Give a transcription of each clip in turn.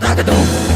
Dum,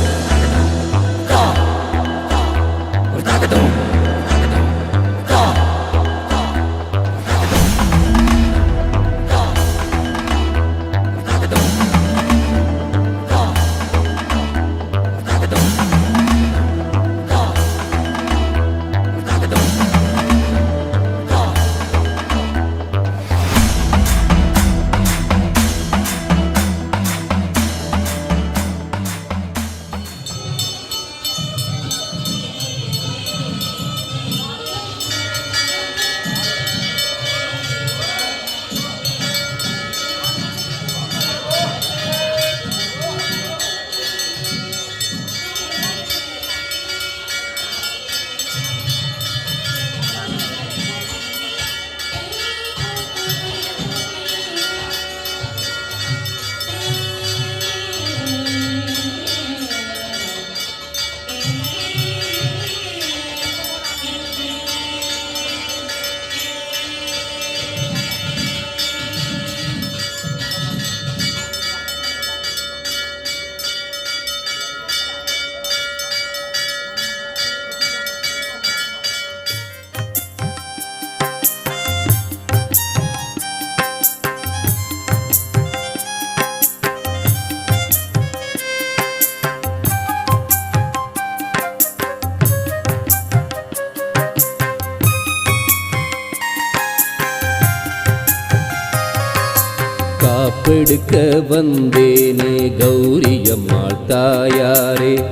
காப்பெடுக்க வந்தேனே கௌரியம்மாள் தாயாரே.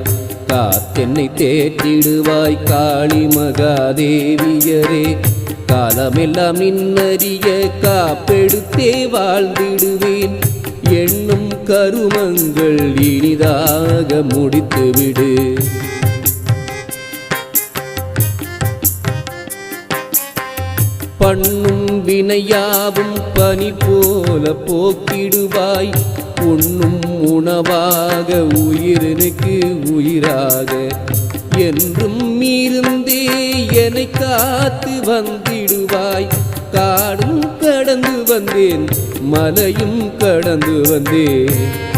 காத்தென்னை தேற்றிடுவாய் காளி மகாதேவியரே. காலமெல்லாம் நின்னறிய காப்பெடுத்தே வாழ்ந்திடுவேன். எண்ணும் கருமங்கள் இனிதாக முடித்துவிடு. பண்ண வினையாவும் பனி போல போக்கிடுவாய். உண்ணும் உணவாக உயிரனுக்கு உயிராக. என்றும் இருந்தே என்னை காத்து வந்திடுவாய். காடும் கடந்து வந்தேன் மலையும் கடந்து வந்தேன்.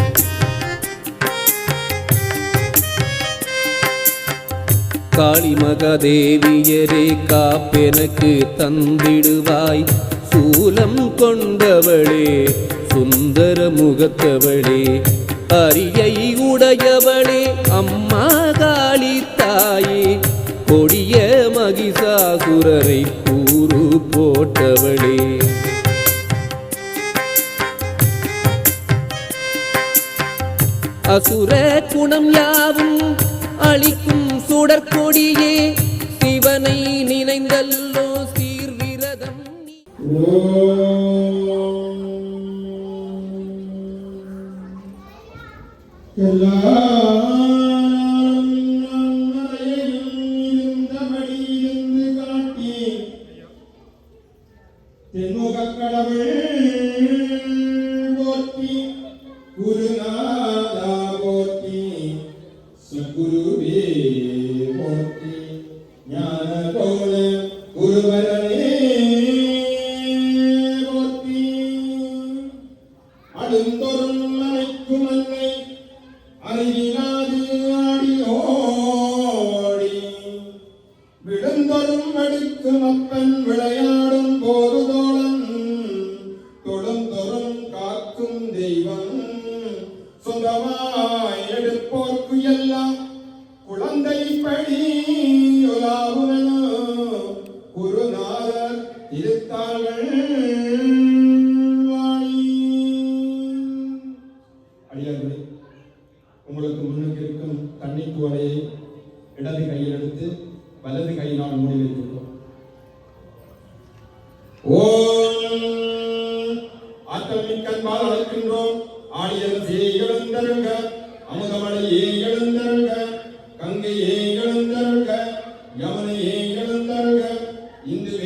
காளி மகாதேவியரே காப்பெனக்கு தந்திடுவாய். சூலம் கொண்டவளே சுந்தர முகத்தவளே அரியை உடையவளே அம்மா காளி தாயே. கொடிய மகிஷாசுரரை கூறு போட்டவளே. அசுர குணம் யாவும் அளிக்கும் சுடற்கொடியே சிவனை நினைந்தல்லோ சீர்விரதம் நீ- போற்றி குருநாதா போற்றி சத்குருவே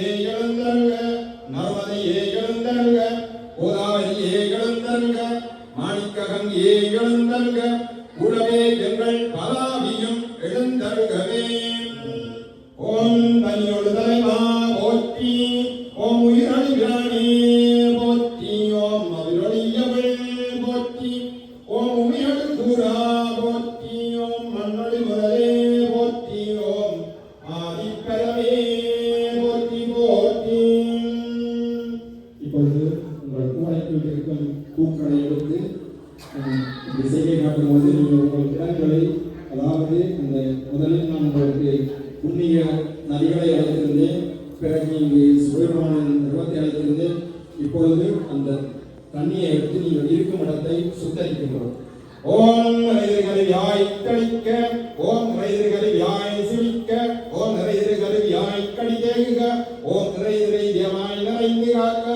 இந்துவே பூக்களை எடுத்து இந்த செய்கை காட்டும் போது நீங்கள் உங்கள் திறன்களை அதாவது அந்த முதலில் நான் உங்களுக்கு புண்ணிய நதிகளை அழைத்திருந்தேன் பிறகு இங்கே சுபரிமான நிறுவனத்தை அழைத்திருந்தேன். இப்பொழுது அந்த தண்ணியை எடுத்து நீங்கள் இருக்கும் இடத்தை சுத்தரிக்கின்றோம். ஓம் மனிதர்களை யாய் கழிக்க ஓம் மனிதர்களை யாய் சிரிக்க ஓம் நிறையர்களை யாய் கடிதேக ஓம் நிறையரை தேவாய் நிறைந்து காக்க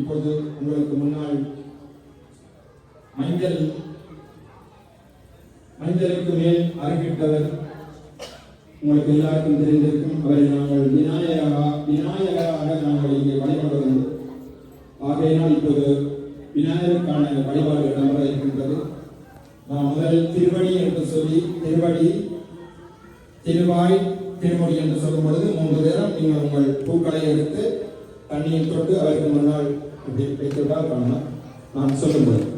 இப்போது உங்களுக்கு முன்னால் மைந்தல் மஞ்சளுக்கு மேல் அருகிட்டவர் உங்களுக்கு எல்லாருக்கும் தெரிந்திருக்கும். அவரை நாங்கள் விநாயகரா விநாயகராக நாங்கள் இங்கே வழிபடுவது ஆகையினால் இப்போது விநாயகருக்கான வழிபாடு நம்பர் இருக்கின்றது. நாம் முதல் திருவடி என்று சொல்லி திருவடி திருவாய் திருமொழி என்று சொல்லும் பொழுது மூன்று பேரும் நீங்கள் உங்கள் பூக்களை எடுத்து தண்ணியில் தொட்டு அவருக்கு முன்னால் இப்படி வைத்துவிட்டால் காணலாம் நான் சொல்லும் பொழுது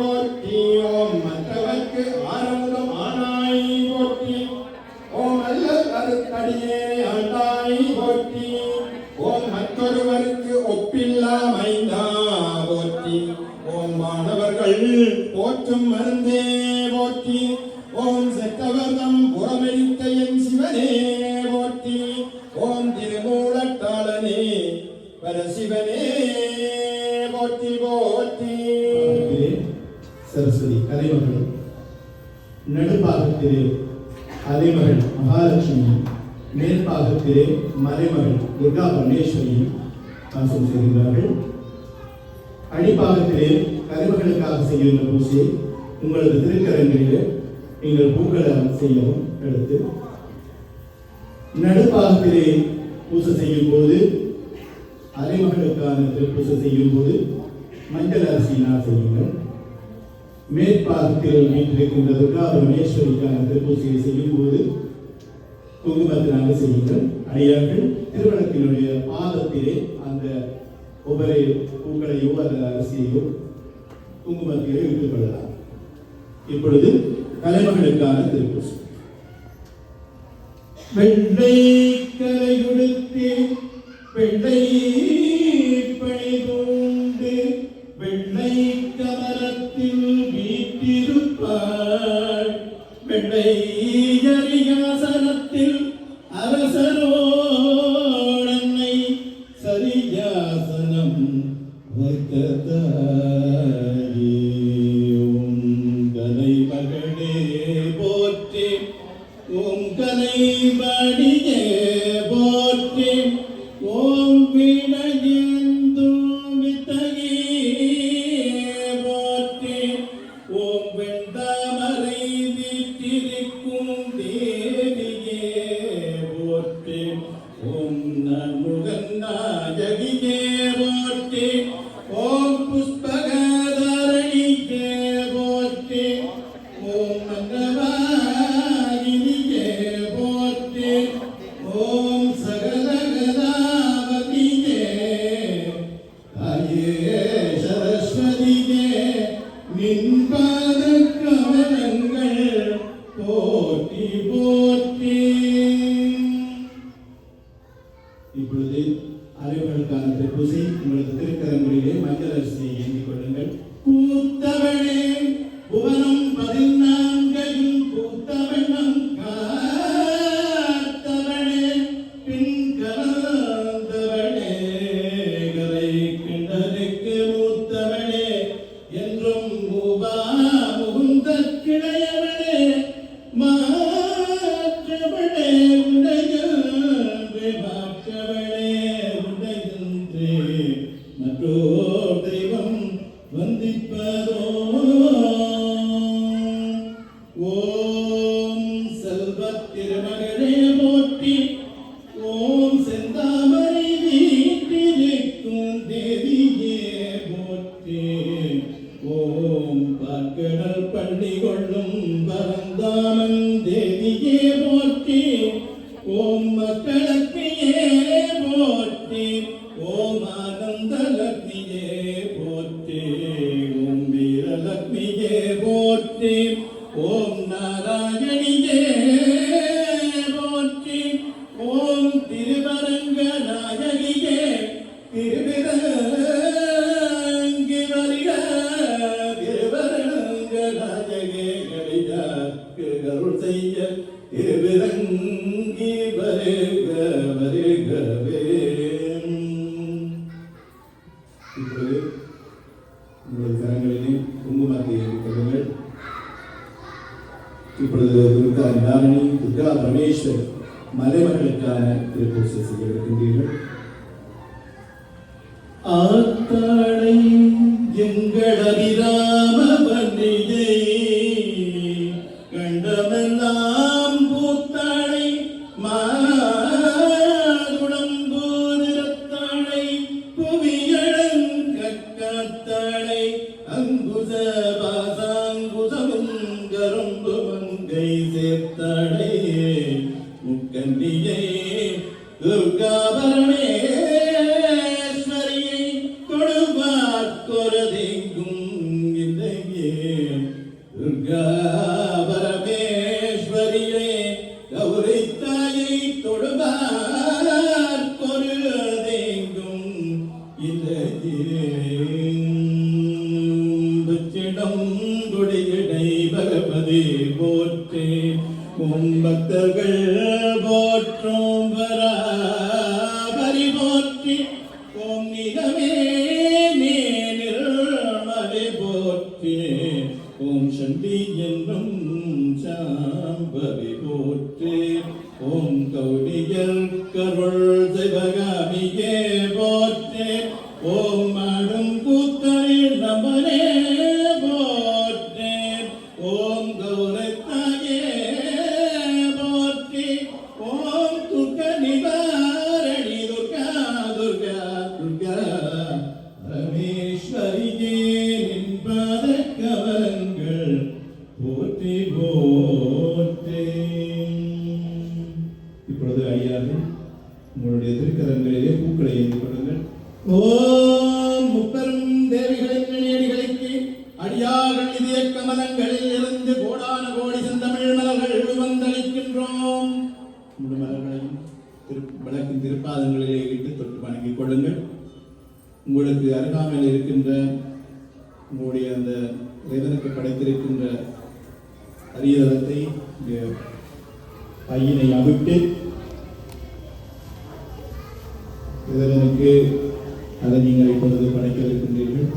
போற்றி ஓம் மற்றவர்க்கு ஆரம்பம் ஆனாய் போற்றி. ஓம் அல்ல கருத்தடியே ஆண்டாய் போற்றி. ஓம் மற்றொருவருக்கு ஒப்பில்லா மைந்தா போற்றி. ஓம் மாணவர்கள் போற்றும் மருந்தே அலைமகள் மகாலட்சுமியும் மேற்பாகத்திலே மறைமகள் துர்கா பரமேஸ்வரியும் வாசம் செய்கிறார்கள் அடிப்பாகத்திலே கலைமகளுக்காக செய்கின்ற பூஜை உங்களது திருக்கரங்களிலே நீங்கள் பூக்களை செய்யவும் எடுத்து நடுப்பாகத்திலே பூசை செய்யும் போது அலைமகளுக்கான பூசை செய்யும் போது மஞ்சள் அரிசியினால் செய்யுங்கள். மேற்பாகத்தில் வீட்டிருக்கின்றதற்கு அவர் மேஸ்வரிக்கான திருப்பூசையை செய்யும் போது குங்குமத்தினால செய்யுங்கள் அடியார்கள் திருவனத்தினுடைய பாதத்திலே அந்த ஒவ்வொரு பூக்களையோ அல்லது அரிசியையோ குங்குமத்திலே இட்டுக் கொள்ளலாம். இப்பொழுது கலைமகளுக்கான திருப்பூசை வெள்ளை கரையுடுத்து வெள்ளை கருள் செய்ய திருவிரங்கி வருக பச்சிடம் குடியிடை பகவதி போற்றே. உன் பக்தர்கள் போற்றோம் முழுமலர்களையும் திரு விளக்கின் திருப்பாதங்களிலே இட்டு தொட்டு வணங்கிக் கொள்ளுங்கள். உங்களுக்கு அருகாமையில் இருக்கின்ற உங்களுடைய அந்த இறைவனுக்கு படைத்திருக்கின்ற அரியதத்தை பையனை அவிட்டு இறைவனுக்கு அதை நீங்கள் இப்பொழுது படைக்க இருக்கின்றீர்கள்.